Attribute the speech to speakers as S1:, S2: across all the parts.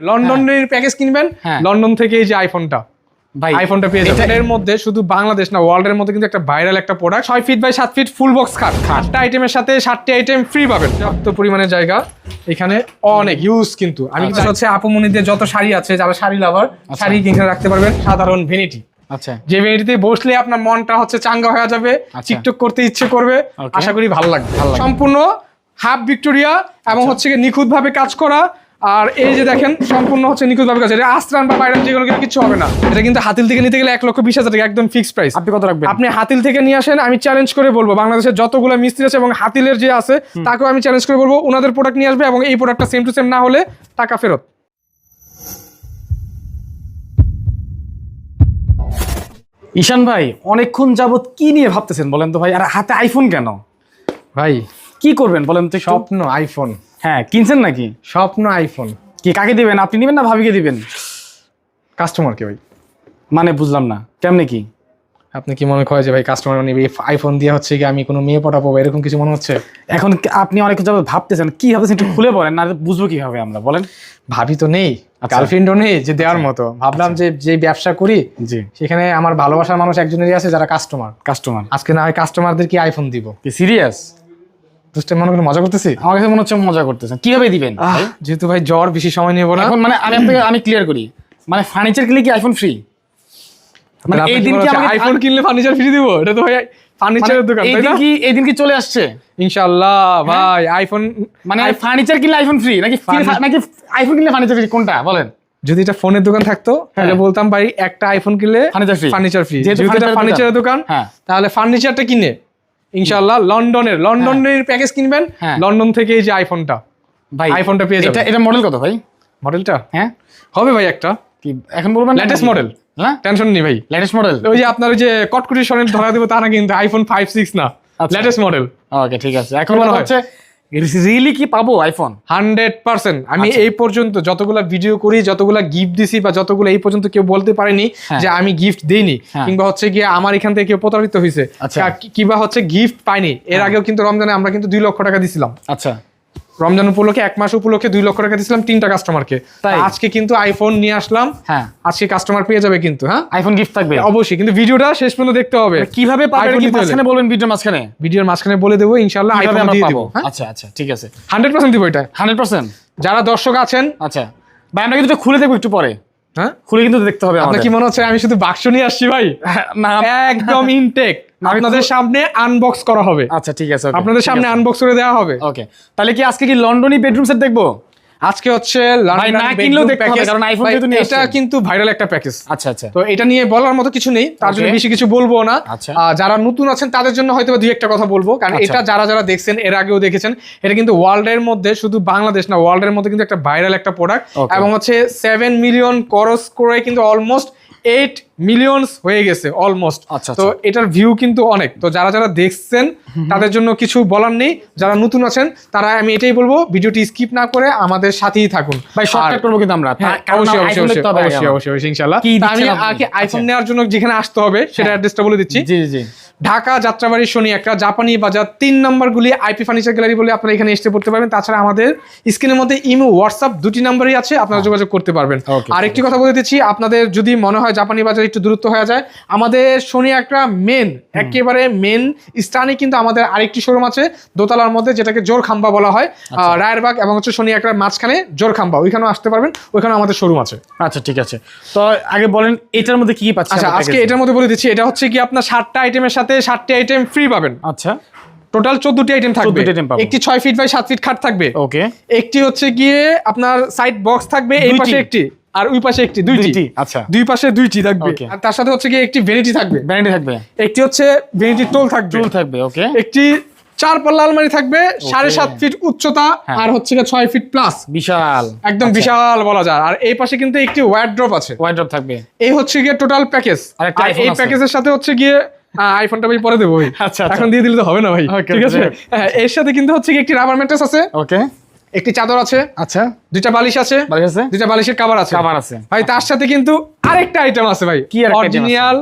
S1: লন্ডনের প্যাকেজ কিনবেন?
S2: হ্যাঁ।
S1: লন্ডন থেকে এই যে আইফোনটা
S2: ভাই
S1: আইফোনটা পেয়ে যাবেন। এর মধ্যে শুধু বাংলাদেশ না ওয়ার্ল্ডের মধ্যে কিন্তু একটা ভাইরাল একটা প্রোডাক্ট ছয় ফিট বাই সাত ফিট ফুল বক্স খাট আটটা আইটেমের সাথে সাতটি আইটেম ফ্রি পাবেন। যত পরিমাণে জায়গা। এখানে অনেক ইউজ কিন্তু। আমি কিন্তু হচ্ছে আপুমনিদের যত শাড়ি আছে যারা শাড়ি লাভার শাড়ি কিনে রাখতে পারবেন। সাধারণ ভেনিটি
S2: আচ্ছা।
S1: যে ভেনিটিতে বসলে আপনার মনটা হচ্ছে চাঙ্গা হয়ে যাবে।
S2: আচ্ছা।
S1: টিকটক করতে ইচ্ছে করবে। আশা করি ভালো লাগবে।
S2: ভালো লাগবে।
S1: সম্পূর্ণ হাফ ভিক্টোরিয়া এবং হচ্ছে নিখুঁত ভাবে কাজ করা। আর এই যে দেখেন সম্পূর্ণ হচ্ছে নিখুঁত ভাবে কাজ। এটা আস্ত্রান বা বাইরান যেগুলো কিছু হবে না। এটা কিন্তু হাতিল থেকে নিতে গেলে এক লক্ষ বিশ হাজার টাকা একদম ফিক্সড প্রাইস
S2: আপনি কত রাখবেন?
S1: আপনি হাতিল থেকে নিয়ে আসেন আমি চ্যালেঞ্জ করে বলব বাংলাদেশের যতগুলো মিস্ত্রি আছে এবং হাতিলের যে আছে তাকেও আমি চ্যালেঞ্জ করে বলব ওনাদের প্রোডাক্ট নিয়ে আসবে এবং এই প্রোডাক্টটা সেম টু সেম না হলে টাকা ফেরত।
S2: ঈশান ভাই অনেকক্ষণ যাবত কি নিয়ে ভাবতেছেন বলেন তো ভাই? আর হাতে আইফোন কেন?
S1: ভাই।
S2: কি করবেন বলেন তো
S1: স্বপ্ন আইফোন
S2: হ্যাঁ কিনছেন নাকি?
S1: স্বপ্ন আইফোন
S2: কি কাকে দিবেন? আপনি দিবেন না ভাবিকে দিবেন?
S1: কাস্টমারকে ভাই।
S2: মানে বুঝলাম না। কেমনে কি?
S1: আপনি কি মনে করেন যে ভাই কাস্টমার নিবে আইফোন দিয়ে হচ্ছে কি আমি কোনো মেয়ে পটাবো এরকম কিছু মনে হচ্ছে?
S2: এখন আপনি অনেকক্ষণ যাবত ভাবতেছেন কি ভাবতেছেন একটু খুলে বলেন না বুঝব কীভাবে আমরা বলেন।
S1: ভাবি তো নেই
S2: আচ্ছা।
S1: গার্লফ্রেন্ডও নেই যে দেওয়ার মতো। ভাবলাম যে যে ব্যবসা করি
S2: জি।
S1: সেখানে আমার ভালোবাসার মানুষ একজনেরই আছে যারা কাস্টমার
S2: কাস্টমার
S1: আজকে না হয় কাস্টমারদের কি আইফোন দিব?
S2: কি সিরিয়াস
S1: বুঝতে মনে করে মজা করতেছি?
S2: আমার কাছে মনে হচ্ছে মজা করতেছেন কীভাবে দিবেন?
S1: যেহেতু ভাই জ্বর বেশি সময় নিয়ে না।
S2: এখন মানে আমি আপনাকে আমি ক্লিয়ার করি। মানে ফার্নিচার কিনলে কি আইফোন ফ্রি মানে এই দিন কি
S1: আইফোন কিনলে ফার্নিচার ফ্রি দিব? এটা তো ভাই ফার্নিচারের দোকান তাই না?
S2: কি এই দিন কি চলে আসছে?
S1: ইনশাআল্লাহ ভাই আইফোন
S2: মানে ফার্নিচার কিনলে আইফোন ফ্রি নাকি নাকি আইফোন কিনলে ফার্নিচার ফ্রি কোনটা? বলেন।
S1: যদি এটা ফোনের দোকান থাকতো তাহলে বলতাম ভাই একটা আইফোন কিনলে। ফার্নিচার ফ্রি
S2: যেহেতু
S1: এটা ফার্নিচারের দোকান।
S2: হ্যাঁ।
S1: তাহলে ফার্নিচারটা কিনে। ইনশাআল্লাহ লন্ডনের লন্ডনের প্যাকেজ কিনবেন
S2: হ্যাঁ।
S1: লন্ডন থেকে এই যে আইফোনটা
S2: ভাই
S1: আইফোনটা পেয়ে যাবেন।
S2: এটা মডেল কত ভাই?
S1: মডেলটা
S2: হ্যাঁ।
S1: হবে ভাই একটা।
S2: কি এখন বলবেন
S1: লেটেস্ট মডেল
S2: হ্যাঁ?
S1: টেনশন নেই ভাই।
S2: লেটেস্ট মডেল
S1: ওই যে আপনার ওই যে কটকুটি সনের ধরা দেবো তা না কিন্তু আইফোন ফাইভ সিক্স না। লেটেস্ট মডেল
S2: ওকে ঠিক আছে। এখন হচ্ছে রিয়েলি কি পাবো আইফোন
S1: হান্ড্রেড পার্সেন্ট আমি
S2: আচ্ছা।
S1: এই পর্যন্ত যতগুলা ভিডিও করি যতগুলা গিফট দিছি বা যতগুলো এই পর্যন্ত কেউ বলতে পারেনি
S2: হ্যাঁ।
S1: যে আমি গিফট দেইনি
S2: হ্যাঁ।
S1: কিংবা হচ্ছে গিয়ে আমার এখান থেকে কেউ প্রতারিত হয়েছে
S2: আচ্ছা।
S1: কিংবা হচ্ছে গিফট পাইনি এর আগেও কিন্তু রমজানে আমরা কিন্তু দুই লক্ষ টাকা দিছিলাম
S2: আচ্ছা
S1: রমজান উপলক্ষে এক মাস উপলক্ষে দুই লক্ষ টাকা দিয়েছিলাম তিনটা কাস্টমারকে
S2: কে
S1: আজকে কিন্তু আইফোন নিয়ে আসলাম।
S2: হ্যাঁ।
S1: আজকে কাস্টমার পেয়ে যাবে কিন্তু হ্যাঁ?
S2: আইফোন গিফট থাকবে।
S1: অবশ্যই কিন্তু ভিডিওটা শেষ পর্যন্ত দেখতে হবে।
S2: কীভাবে পাবেন
S1: iPhone
S2: কি মাঝখানে বলবেন ভিডিওর মাঝখানে?
S1: ভিডিওর মাঝখানে বলে দেবো ইনশাল্লাহ আইফোন দিয়ে
S2: পাবো?
S1: দেবো হ্যাঁ?
S2: আচ্ছা আচ্ছা ঠিক আছে।
S1: হান্ড্রেড পার্সেন্ট দিব এটা।
S2: হান্ড্রেড পার্সেন্ট
S1: যারা দর্শক আছেন
S2: আচ্ছা। ভাই আমরা কিন্তু খুলে দেবো একটু পরে।
S1: হ্যাঁ?
S2: খুলে কিন্তু দেখতে হবে
S1: আপনার কি মনে হচ্ছে আমি শুধু বাক্স নিয়ে আসছি ভাই?
S2: না
S1: একদম ইনটেক আপনাদের সামনে আনবক্স করা হবে।
S2: আচ্ছা ঠিক আছে
S1: আপনাদের সামনে আনবক্স করে দেওয়া হবে।
S2: ওকে তাহলে কি আজকে কি লন্ডনই বেডরুম সেট দেখব?
S1: আজকে হচ্ছে
S2: না কিনলেও দেখতে হবে, কারণ iPhone যেহেতু
S1: এটা কিন্তু ভাইরাল একটা প্যাকেজ
S2: আচ্ছা আচ্ছা।
S1: তো এটা নিয়ে বলার মতো কিছু নেই তার জন্য বেশি কিছু বলব না।
S2: আচ্ছা।
S1: যারা নতুন আছেন তাদের জন্য হয়তো দুই একটা কথা বলব কারণ
S2: আচ্ছা।
S1: এটা যারা যারা দেখছেন এর আগেও দেখেছেন এটা কিন্তু ওয়ার্ল্ডের মধ্যে শুধু বাংলাদেশ না ওয়ার্ল্ডের মধ্যে কিন্তু একটা ভাইরাল একটা প্রোডাক্ট এবং হচ্ছে সেভেন মিলিয়ন করস করে কিন্তু অলমোস্ট এইট মিলিয়নস হয়ে গেছে অলমোস্ট
S2: আচ্ছা,
S1: তো এটার ভিউ কিন্তু অনেক। তো যারা যারা দেখছেন তাদের জন্য কিছু বলার নেই। যারা নতুন আছেন তারা আমি এটাই বলব ভিডিওটি স্কিপ না করে আমাদের সাথেই থাকুন।
S2: ভাই শর্টকাট করব কিন্তু আমরা।
S1: হ্যাঁ, অবশ্যই অবশ্যই অবশ্যই অবশ্যই ইনশাআল্লাহ। আমি আগে আইফোন
S2: আচ্ছা।
S1: নেওয়ার জন্য যেখানে আসতে হবে সেটা অ্যাড্রেসটা বলে দিচ্ছি।
S2: জি জি।
S1: ঢাকা যাত্রাবাড়ি শনি একটা জাপানি বাজার তিন নম্বর গুলি আইপি ফার্নিচার গ্যালারি বলে আপনারা এখানে এসে পড়তে পারবেন। তাছাড়া আমাদের স্ক্রিনের মধ্যে ইমো হোয়াটসঅ্যাপ দুটি নাম্বারই আছে আপনারা যোগাযোগ করতে পারবেন।
S2: হ্যাঁ।
S1: আর একটি কথা বলে দিচ্ছি আপনাদের যদি মনে হয় জাপানি বাজার একটু দূরত্ব হয়ে যায়। আমাদের শনি একটা মেন একেবারে মেন স্থানে কিন্তু আমাদের আরেকটি শোরুম আছে দোতলার মধ্যে যেটাকে জোর খাম্বা বলা হয়
S2: আচ্ছা।
S1: রায়েরবাগ এবং হচ্ছে শনি একটার মাঝখানে জোর খাম্বা ওইখানেও আসতে পারবেন ওইখানে আমাদের শোরুম আছে।
S2: আচ্ছা ঠিক আছে। তো আগে বলেন এটার মধ্যে কি কি পাচ্ছি
S1: আচ্ছা আজকে এটার মধ্যে বলে দিচ্ছি এটা হচ্ছে কি আপনার সাতটা আইটেমের সাথে সাতটি আইটেম ফ্রি পাবেন।
S2: আচ্ছা।
S1: টোটাল চোদ্দটি আইটেম থাকবে।
S2: 14টি item পাবো।
S1: একটি ছয় ফিট বাই সাত ফিট খাট থাকবে।
S2: ওকে
S1: একটি হচ্ছে গিয়ে আপনার সাইড বক্স থাকবে এই পাশে একটি। আর ওই পাশে একটি দুইটি।
S2: আচ্ছা।
S1: দুই পাশে দুইটি থাকবে। আর তার সাথে হচ্ছে গিয়ে একটি ভ্যানিটি থাকবে।
S2: ব্যান্ডি থাকবে।
S1: একটি হচ্ছে ভ্যানিটি টোল থাকবে।
S2: চুল থাকবে ওকে।
S1: একটি চার পাল্লা আলমারি থাকবে সাড়ে সাত ফিট উচ্চতা
S2: হ্যাঁ।
S1: আর হচ্ছে ছয় ফিট প্লাস
S2: বিশাল।
S1: একদম বিশাল বলা যায়। আর এই পাশে কিন্তু একটি ওয়ার্ড্রপ আছে।
S2: ওয়াইড্রপ থাকবে।
S1: এই হচ্ছে গিয়ে টোটাল প্যাকেজ
S2: আর
S1: এই প্যাকেজের সাথে হচ্ছে গিয়ে আইফোনটা ভাই পরে দেবো।
S2: আচ্ছা, আচ্ছা।
S1: এখন দিয়ে দিলে তো হবে না ভাই। ঠিক আছে? হ্যাঁ, এর সাথে কিন্তু হচ্ছে গিয়ে একটি রাবার ম্যাট্রেস আছে।
S2: ওকে
S1: একটি চাদর আছে
S2: আচ্ছা।
S1: দুইটা বালিশ আছে
S2: বাড়ি আছে?
S1: দুইটা বালিশের কাভার আছে।
S2: কাভার আছে।
S1: ভাই তার সাথে কিন্তু আরেকটা আইটেম আছে ভাই।
S2: কি
S1: অরিজিনাল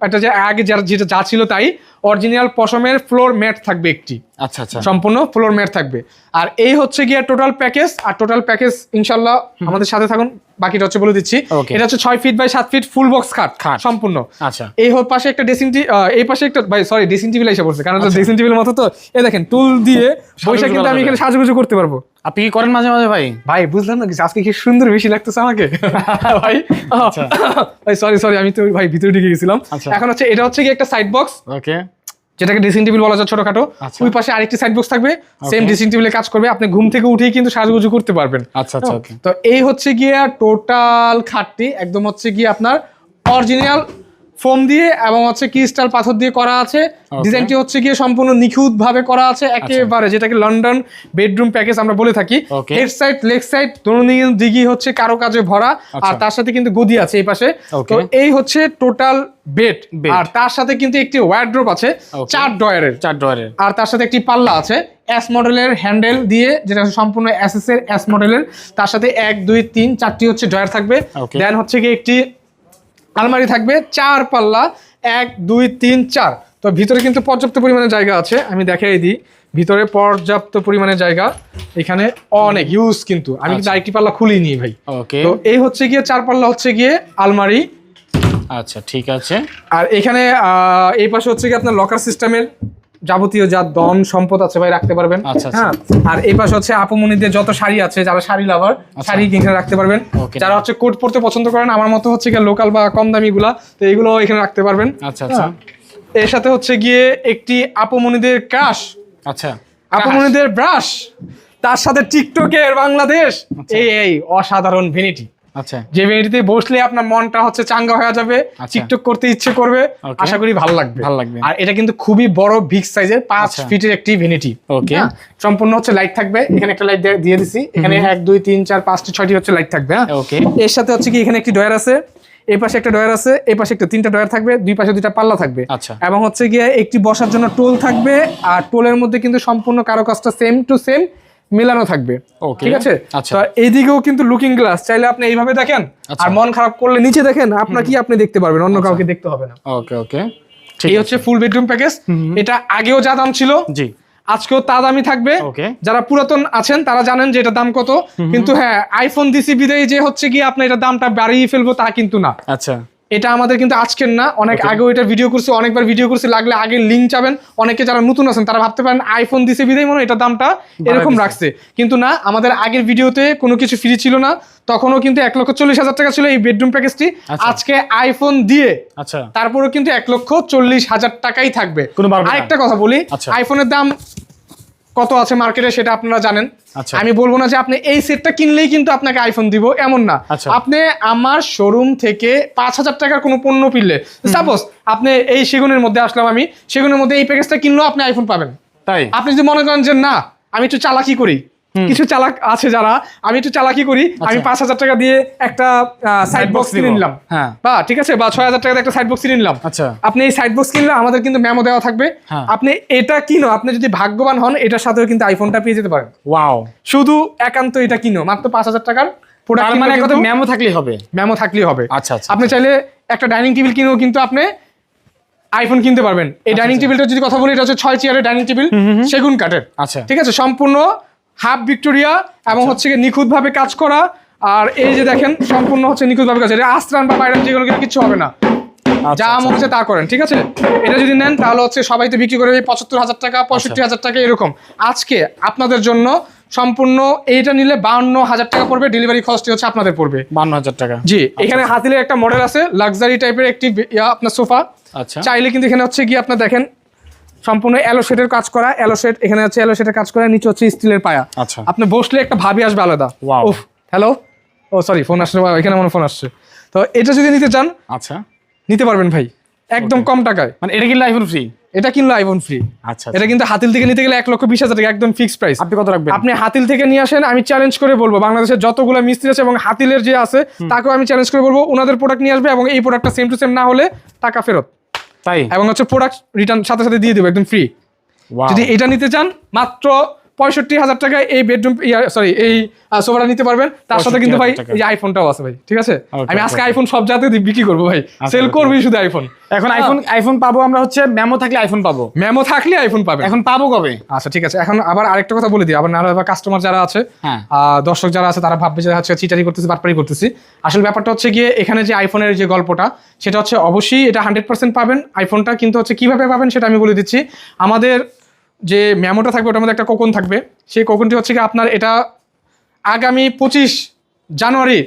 S1: একটা যে আগে যার যেটা যা ছিল তাই অরিজিনাল পশমের ফ্লোর ম্যাট থাকবে একটি।
S2: আচ্ছা আচ্ছা।
S1: সম্পূর্ণ ফ্লোর ম্যাট থাকবে। আর এই হচ্ছে গিয়ে টোটাল প্যাকেজ আর টোটাল প্যাকেজ ইনশাল্লাহ আমাদের সাথে থাকুন বাকিটা হচ্ছে বলে দিচ্ছি। এটা হচ্ছে ছয় ফিট বাই সাত ফিট ফুল বক্স খাট
S2: খাট।
S1: সম্পূর্ণ।
S2: আচ্ছা।
S1: এই পাশে একটা ড্রেসিং এই পাশে একটা ভাই সরি ড্রেসিং টেবিল এসে পড়ছে কারণ
S2: আচ্ছা।
S1: ড্রেসিং টেবিলের মতো তো। এই দেখেন টুল দিয়ে বসে কিন্তু আমি এখানে সাজুগুজু করতে পারব।
S2: আপনি কি করেন মাঝে মাঝে ভাই?
S1: ভাই বুঝলাম না কিছু। আজকে কি সুন্দর বেশি লাগতেছে আমাকে? ভাই। ভাই সরি সরি আমি তো ভাই ভিতরে ঢুকে গেছিলাম।
S2: আচ্ছা।
S1: এখন হচ্ছে এটা হচ্ছে কি একটা সাইড বক্স
S2: ওকে।
S1: যেটাকে ড্রেসিং টেবিল বলা যায় ছোটখাটো।
S2: আচ্ছা।
S1: ওই পাশে আরেকটি সাইড বক্স থাকবে। সেম. ড্রেসিং টেবিলে কাজ করবে। আপনি ঘুম থেকে উঠেই কিন্তু সাজগুজু করতে পারবেন।
S2: আচ্ছা আচ্ছা
S1: তো এই হচ্ছে গিয়ে টোটাল খাটটি। একদম হচ্ছে গিয়ে আপনার অরিজিনাল ফোম দিয়ে এবং হচ্ছে ক্রিস্টাল পাথর দিয়ে করা আছে। ডিজাইনটি হচ্ছে গিয়ে সম্পূর্ণ নিখুঁত ভাবে করা আছে একেবারে যেটাকে লন্ডন বেডরুম প্যাকেজ আমরা বলে থাকি. হেড সাইড লেগ সাইড দোনো দিঘি হচ্ছে কারও কাজে ভরা আর
S2: আচ্ছা।
S1: তার সাথে কিন্তু গদি আছে এই পাশে। তো এই হচ্ছে টোটাল বেড আর তার সাথে কিন্তু একটি ওয়ার্ড্রোপ আছে চার ডয়ারের
S2: চার ডোয়ারের
S1: আর তার সাথে একটি পাল্লা আছে এস মডেলের হ্যান্ডেল দিয়ে যেটা সম্পূর্ণ এসএস এর এস মডেলের তার সাথে এক দুই তিন চারটি হচ্ছে ড্রয়ার থাকবে. দেন হচ্ছে কি একটি আলমারি থাকবে চার পাল্লা এক দুই তিন চার। তো ভিতরে কিন্তু পর্যাপ্ত পরিমাণে জায়গা আছে আমি দেখাই দিই। ভিতরে পর্যাপ্ত পরিমাণে জায়গা এখানে অনেক ইউজ কিন্তু। আমি কিন্তু আরেকটি পাল্লা খুলি নি ভাই।
S2: ওকে
S1: তো এই হচ্ছে গিয়ে চার পাল্লা হচ্ছে গিয়ে আলমারি।
S2: আচ্ছা ঠিক আছে।
S1: আর এখানে এই পাশে হচ্ছে কি আপনার লকার সিস্টেমের যাবতীয় যা দন সম্পদ আছে ভাই রাখতে পারবেন।
S2: আচ্ছা, আচ্ছা।
S1: হ্যাঁ আর এই পাশে হচ্ছে আপুমনিদের যত শাড়ি আছে যারা শাড়ি লাভার শাড়ি এখানে রাখতে পারবেন। যারা হচ্ছে কোট পরতে পছন্দ করেন আমার মতো হচ্ছে লোকাল বা কম দামি গুলা তো এইগুলো এখানে রাখতে পারবেন।
S2: আচ্ছা আচ্ছা।
S1: হ্যাঁ। এর সাথে হচ্ছে গিয়ে একটি আপুমনিদের ক্রাশ
S2: আচ্ছা।
S1: আপুমনিদের ব্রাশ তার সাথে টিকটকের বাংলাদেশ। এই এই অসাধারণ ভেনিটি
S2: আচ্ছা।
S1: যে ভেনিটিতে বসলে আপনার মনটা হচ্ছে চাঙ্গা হয়ে যাবে
S2: আচ্ছা।
S1: টিকটক করতে ইচ্ছে করবে আশা করি ভালো লাগবে।
S2: ভালো লাগবে।
S1: আর এটা কিন্তু খুবই বড় বিগ সাইজের পাঁচ
S2: আচ্ছা।
S1: ফিটের একটি ভেনিটি
S2: Okay.
S1: সম্পূর্ণ হচ্ছে লাইট থাকবে। এখানে একটা লাইট দিয়ে দিছি। এখানে এক দুই তিন চার পাঁচটি ছয়টি হচ্ছে লাইট থাকবে হ্যাঁ?
S2: ওকে
S1: এর সাথে হচ্ছে কি এখানে একটি ডয়ার আছে। এই পাশে একটা ডয়ার আছে এই পাশে একটা তিনটা ডয়ার থাকবে দুই পাশে দুইটা পাল্লা থাকবে।
S2: আচ্ছা।
S1: এবং হচ্ছে গিয়ে একটি বসার জন্য টোল থাকবে আর টোলের মধ্যে কিন্তু সম্পূর্ণ কারও কাজটা সেম টু সেম মেলানো থাকবে। ঠিক আছে?
S2: আচ্ছা।
S1: তো এইদিকেও কিন্তু লুকিং গ্লাস চাইলে আপনি এইভাবে দেখেন।
S2: আচ্ছা।
S1: আর মন খারাপ করলে নিচে দেখেন আপনার কি আপনি দেখতে পারবেন অন্য কাউকে দেখতে হবে না।
S2: ওকে ওকে
S1: এই হচ্ছে ফুল বেডরুম প্যাকেজ এটা আগেও যা দাম ছিল
S2: জি।
S1: আজকেও তা দামই থাকবে। যারা পুরাতন আছেন তারা জানেন যে এটা দাম কত। কিন্তু হ্যাঁ আইফোন দিছি বিদায় যে হচ্ছে কি আপনি এটা দামটা বাড়িয়ে ফেলব তা কিন্তু না।
S2: আচ্ছা।
S1: এটা আমাদের কিন্তু আজকের না অনেক আগে এটা ভিডিও করছি অনেকবার ভিডিও করছি লাগলে আগে লিঙ্ক চাবেন। অনেকে যারা নতুন আছেন তারা ভাবতে পারেন আইফোন দিছে বিদায় মনে এটার দামটা এরকম রাখছে। কিন্তু না আমাদের আগের ভিডিওতে কোনো কিছু ফ্রি ছিল না তখনও কিন্তু এক লক্ষ চল্লিশ হাজার টাকা ছিল এই বেডরুম প্যাকেজটি
S2: আচ্ছা।
S1: আজকে আইফোন দিয়ে
S2: আচ্ছা।
S1: তারপরেও কিন্তু এক লক্ষ চল্লিশ হাজার টাকাই থাকবে। আরেকটা কথা বলি
S2: আচ্ছা।
S1: আইফোনের দাম কত আছে মার্কেটে সেটা আপনারা জানেন।
S2: আচ্ছা।
S1: আমি বলব না যে আপনি এই সেটটা কিনলেই কিন্তু আপনাকে আইফোন দিব এমন না।
S2: আচ্ছা।
S1: আপনি আমার শোরুম থেকে পাঁচ হাজার টাকার কোনো পণ্য কিনলে সাপোজ আপনি এই সেগুনের মধ্যে আসলাম আমি সেগুনের মধ্যে এই প্যাকেজটা কিনলেও আপনি আইফোন পাবেন।
S2: তাই?
S1: আপনি যদি মনে করেন যে না আমি একটু চালাকি করি কিছু চালাক আছে যারা আমি একটু চালাকি করি আমি পাঁচ হাজার টাকা দিয়ে একটা সাইড বক্স কিনে নিলাম।
S2: হ্যাঁ।
S1: বা ঠিক আছে বা ছয় হাজার টাকা একটা সাইড বক্স কিনে নিলাম।
S2: আচ্ছা।
S1: আপনি এই সাইড বক্স কিনলে আমাদের কিন্তু মেমো দেওয়া থাকবে।
S2: হ্যাঁ।
S1: আপনি এটা কিনো আপনি যদি ভাগ্যবান হন এটার সাথেও কিন্তু আইফোনটা পেয়ে যেতে পারেন।
S2: ওয়াও
S1: শুধু একান্ত এটা কিনো মাত্র পাঁচ হাজার টাকার প্রোডাক্ট
S2: মানে কত মেমো থাকলেই হবে।
S1: মেমো থাকলেই হবে।
S2: আচ্ছা, আচ্ছা,
S1: আপনি চাইলে একটা ডাইনিং টেবিল কিনেও কিন্তু আপনি আইফোন কিনতে পারবেন। এই
S2: আচ্ছা,
S1: ডাইনিং টেবিলটা যদি কথা বলি এটা হচ্ছে ছয় চেয়ারের ডাইনিং টেবিল সেগুন কাঠের।
S2: আচ্ছা।
S1: ঠিক আছে সম্পূর্ণ হাফ ভিক্টোরিয়া এবং হচ্ছে নিখুঁত ভাবে কাজ করা। আর এই যে দেখেন সম্পূর্ণ হচ্ছে নিখুঁত ভাবে কাজ এটা আস্ত্রান বা বাইরে যেগুলো কিচ্ছু হবে না।
S2: আচ্ছা,
S1: যা
S2: আচ্ছা।
S1: মনে হচ্ছে তা করেন ঠিক আছে? এটা যদি নেন তাহলে হচ্ছে সবাই তো বিক্রি করে পঁচাত্তর হাজার টাকা পঁয়ষট্টি হাজার টাকা এরকম। আজকে আপনাদের জন্য সম্পূর্ণ এইটা নিলে বাউন্ন হাজার টাকা পড়বে ডেলিভারি খরচটি হচ্ছে আপনাদের পড়বে।
S2: বান্ন হাজার টাকা।
S1: জি এখানে হাতিলের একটা মডেল আছে লাক্সারি টাইপের একটি ইয়া আপনার সোফা।
S2: আচ্ছা।
S1: চাইলে কিন্তু এখানে হচ্ছে গিয়ে আপনার দেখেন সম্পূর্ণ অ্যালো শেডের কাজ করা অ্যালো শেড এখানে হচ্ছে অ্যালো শেডের কাজ করা নিচে হচ্ছে স্টিলের পায়া।
S2: আচ্ছা।
S1: আপনি বসলে একটা ভাবি আসবে আলাদা. উফ হ্যালো ও সরি ফোন আসছে এখানে আমার ফোন আসছে। তো এটা যদি নিতে চান
S2: আচ্ছা।
S1: নিতে পারবেন ভাই একদম কম টাকায়।
S2: মানে এটা কিনলে আইফোন ফ্রি
S1: এটা কিনলো আইফোন ফ্রি
S2: আচ্ছা
S1: এটা কিন্তু হাতিল থেকে নিতে গেলে এক লক্ষ বিশ হাজার টাকা একদম ফিক্সড প্রাইস
S2: আপনি কত রাখবেন?
S1: আপনি হাতিল থেকে নিয়ে আসেন আমি চ্যালেঞ্জ করে বলব বাংলাদেশের যতগুলো মিস্ত্রি আছে এবং হাতিলের যে আছে তাকেও আমি চ্যালেঞ্জ করে বলব ওনাদের প্রোডাক্ট নিয়ে আসবে এবং এই প্রোডাক্টটা সেম টু সেম না হলে টাকা ফেরত।
S2: তাই?
S1: এবং হচ্ছে প্রোডাক্ট রিটার্ন সাথে সাথে দিয়ে দেবো একদম ফ্রি যদি এটা নিতে চান মাত্র পঁয়ষট্টি হাজার টাকায় এই বেডরুম সরি এই সোফাটা নিতে পারবেন। তার সাথে কিন্তু ভাই
S2: 65,000 টাকা।
S1: এই আইফোনটাও আছে ভাই ঠিক আছে? আমি আজকে আইফোন সব জায়গাতে বিক্রি করব ভাই। সেল করবি শুধু আইফোন
S2: এখন আইফোন আইফোন পাবো আমরা হচ্ছে মেমো থাকলে আইফোন পাবো।
S1: মেমো থাকলে আইফোন পাবেন।
S2: এখন পাবো কবে?
S1: আচ্ছা ঠিক আছে। এখন আবার আরেকটা কথা বলে দিই। আবার আবার কাস্টমার যারা আছে
S2: হ্যাঁ।
S1: দর্শক যারা আছে তারা ভাববে যে হচ্ছে চিটারি করতেছি বাটপারি করতেছি। আসলে ব্যাপারটা হচ্ছে গিয়ে এখানে যে আইফোনের যে গল্পটা সেটা হচ্ছে অবশ্যই এটা হান্ড্রেড পার্সেন্ট পাবেন। আইফোনটা কিন্তু হচ্ছে কীভাবে পাবেন সেটা আমি বলে দিচ্ছি। আমাদের যে মেমোটা থাকবে ওটার মধ্যে একটা কোকন থাকবে সেই কোকনটি হচ্ছে কি আপনার এটা আগামী পঁচিশ জানুয়ারি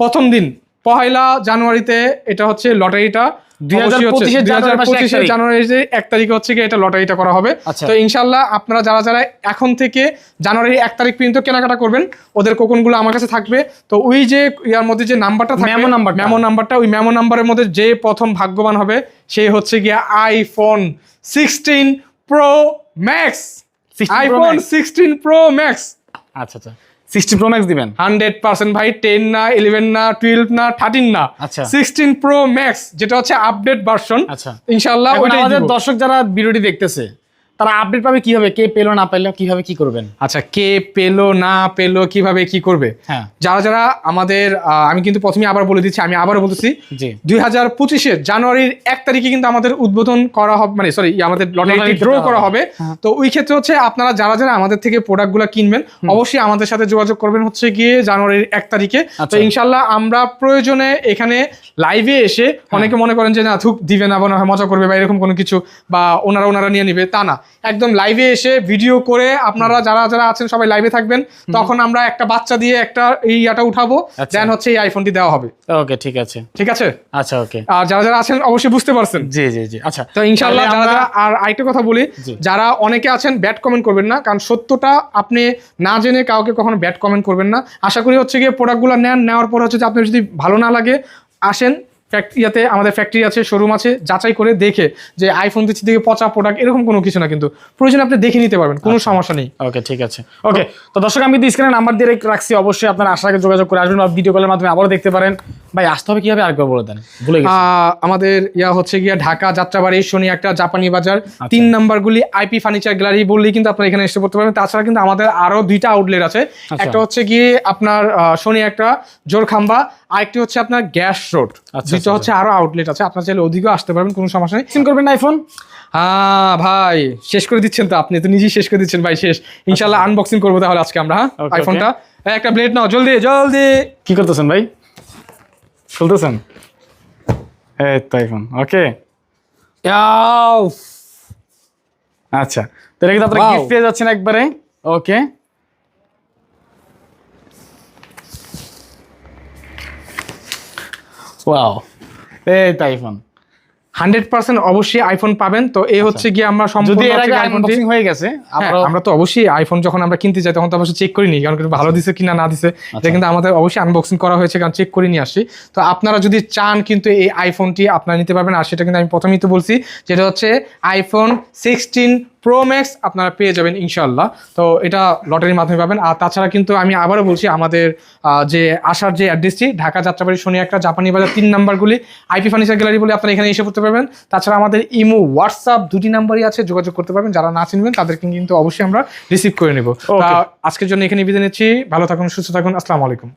S1: প্রথম দিন পহেলা জানুয়ারিতে এটা হচ্ছে লটারিটা
S2: 2025 এর জানুয়ারি মাসের এক তারিখ।
S1: জানুয়ারিতে এক তারিখে হচ্ছে এটা লটারিটা করা হবে
S2: আচ্ছা।
S1: তো ইনশাল্লাহ আপনারা যারা যারা এখন থেকে জানুয়ারি এক তারিখ পর্যন্ত কেনাকাটা করবেন ওদের কোকনগুলো আমার কাছে থাকবে তো ওই যে ইয়ার মধ্যে যে নাম্বারটা
S2: Memo নাম্বারটা।
S1: মেমো নাম্বারটা ওই মেমো নাম্বারের মধ্যে যে প্রথম ভাগ্যবান হবে সে হচ্ছে গিয়ে iPhone sixteen pro max
S2: 16 Pro
S1: iPhone sixteen pro max
S2: আচ্ছা আচ্ছা। সিক্সটি প্রো ম্যাক্স দিবেন?
S1: হান্ড্রেড পার্সেন্ট ভাই টেন না ইলেভেন না টুয়েলভ না থার্টিন না।
S2: আচ্ছা।
S1: সিক্সটিন প্রো ম্যাক্স যেটা হচ্ছে আপডেট ভার্সন
S2: আচ্ছা।
S1: ইনশাল্লাহ
S2: আমাদের দর্শক যারা ভিডিওটি দেখতেছে তারা আপডেট পাবে কীভাবে কে পেল না পেল কীভাবে কি করবেন?
S1: আচ্ছা কে পেল না পেল কীভাবে কি করবে?
S2: হ্যাঁ।
S1: যারা যারা আমাদের আমি কিন্তু প্রথমে আবার বলে দিচ্ছি আমি আবারও বলতেছি
S2: জি।
S1: দুই হাজার পঁচিশের জানুয়ারির এক তারিখে কিন্তু আমাদের উদ্বোধন করা হবে মানে সরি আমাদের লটারি ড্র করা
S2: হবে। হ্যাঁ।
S1: তো ওই ক্ষেত্রে হচ্ছে আপনারা যারা যারা আমাদের থেকে প্রোডাক্টগুলো কিনবেন অবশ্যই আমাদের সাথে যোগাযোগ করবেন হচ্ছে গিয়ে জানুয়ারির এক তারিখে। তো
S2: আচ্ছা।
S1: ইনশাল্লাহ আমরা প্রয়োজনে এখানে লাইভে এসে
S2: হ্যাঁ।
S1: অনেকে মনে করেন যে না থুক দিবে না মজা করবে বা এরকম কোনো কিছু বা ওনারা ওনারা নিয়ে নিবে। তা না। একদম লাইভে এসে ভিডিও করে আপনারা যারা যারা আছেন সবাই লাইভে থাকবেন। তখন আমরা একটা বাচ্চা দিয়ে একটা এই ইয়াটা উঠাবো।
S2: আচ্ছা।
S1: দেন হচ্ছে এই আইফোনটি দেওয়া হবে।
S2: ওকে ঠিক আছে।
S1: ঠিক আছে?
S2: আচ্ছা ওকে
S1: আর যারা যারা আছেন অবশ্যই বুঝতে পারছেন।
S2: জি জি জি। আচ্ছা
S1: তো ইনশাল্লাহ
S2: তাহলে
S1: যারা যারা আর আরেকটা কথা বলি যারা অনেকে আছেন ব্যাড কমেন্ট করবেন না কারণ সত্যটা আপনি না জেনে কাউকে কখনো ব্যাড কমেন্ট করবেন না। আশা করি হচ্ছে গিয়ে প্রোডাক্টগুলো নেন নেওয়ার পর হচ্ছে যে আপনার যদি ভালো না লাগে আসেন ফ্যাক্টরিয়াতে আমাদের ফ্যাক্টরি আছে শোরুম আছে যাচাই করে দেখে যে আইফোন দিচ্ছি দিকে পচা প্রোডাক্ট এরকম কোনো কিছু না কিন্তু। প্রয়োজন আপনি দেখে নিতে পারবেন কোনো
S2: আচ্ছা।
S1: সমস্যা নেই।
S2: ওকে ঠিক আছে। ওকে তো দর্শক আমি কিন্তু স্ক্রিনে নাম্বার দিয়ে রাখছি। অবশ্যই আপনার আসার আগে যোগাযোগ করে আসবেন বা ভিডিও কলের মাধ্যমে আবারও দেখতে পারেন। ভাই আসতে হবে কীভাবে? আরেকবার বলে দেন। ভুলে গেছি।
S1: আমাদের ইয়া হচ্ছে গিয়া ঢাকা যাত্রাবাড়ি শনি একটা জাপানি বাজার।
S2: আচ্ছা।
S1: তিন নাম্বারগুলি আইপি ফার্নিচার গ্যালারি বললেই কিন্তু আপনারা এখানে এসে পড়তে পারবেন। তাছাড়া কিন্তু আমাদের আরও দুইটা আউটলেট আছে।
S2: আচ্ছা।
S1: একটা হচ্ছে গিয়ে আপনার শনি একটা জোরখাম্বা আরেকটি হচ্ছে আপনার গ্যাস রোড
S2: আচ্ছা, আচ্ছা।
S1: হচ্ছে আরও আউটলেট আছে। আপনার চাইলে অধিকও আসতে পারবেন কোনো সমস্যা নেই।
S2: সিন করবেন আইফোন
S1: হ্যাঁ ভাই শেষ করে দিচ্ছেন তো আপনি তো নিজেই শেষ করে দিচ্ছেন ভাই শেষ। ইনশাল্লাহ আনবক্সিং করব তাহলে আজকে আমরা হ্যাঁ? আইফোনটা একটা ব্লেড নাও জলদি জলদি।
S2: কি করতেছেন ভাই? খুলতেছেন? এই তো আইফোন ওকে আচ্ছা তো এটা কিন্তু আপনারা গিফট পেয়ে যাচ্ছেন একবারে ওকে ওয়াও এই তো আইফোন
S1: হান্ড্রেড পার্সেন্ট অবশ্যই আইফোন পাবেন। তো এই হচ্ছে গিয়ে আমরা
S2: আচ্ছা। যদি এর আগে
S1: গিয়ে iPhone টি-
S2: আনবক্সিং হয়ে গেছে
S1: আমরা তো অবশ্যই আইফোন যখন আমরা কিনতে যাই তখন তো অবশ্যই চেক করি নি কারণ ভালো দিছে কিনা না দিছে।
S2: আচ্ছা।
S1: এটা কিন্তু আমাদের অবশ্যই আনবক্সিং করা হয়েছে কারণ চেক করে নিয়ে আসছি তো আপনারা যদি চান কিন্তু এই আইফোনটি আপনারা নিতে পারবেন আর সেটা কিন্তু আমি প্রথমেই তো বলছি যেটা হচ্ছে আইফোন সিক্সটিন প্রো ম্যাক্স আপনারা পেয়ে যাবেন ইনশাল্লাহ তো এটা লটারির মাধ্যমে পাবেন। আর তাছাড়া কিন্তু আমি আবারও বলছি আমাদের যে আসার যে অ্যাড্রেসটি ঢাকা যাত্রাবাড়ি শনি একটা জাপানি বাজার তিন নাম্বারগুলি আইপি ফার্নিচার গ্যালারি বলে আপনারা এখানে এসে পড়তে পারবেন। তাছাড়া আমাদের ইমো হোয়াটসঅ্যাপ দুটি নাম্বারই আছে যোগাযোগ করতে পারবেন। যারা না চিনবেন তাদেরকে কিন্তু অবশ্যই আমরা রিসিভ করে নেব। আজকের জন্য এখানে বিদায় নিচ্ছি। ভালো থাকুন সুস্থ থাকুন। আসসালামু আলাইকুম।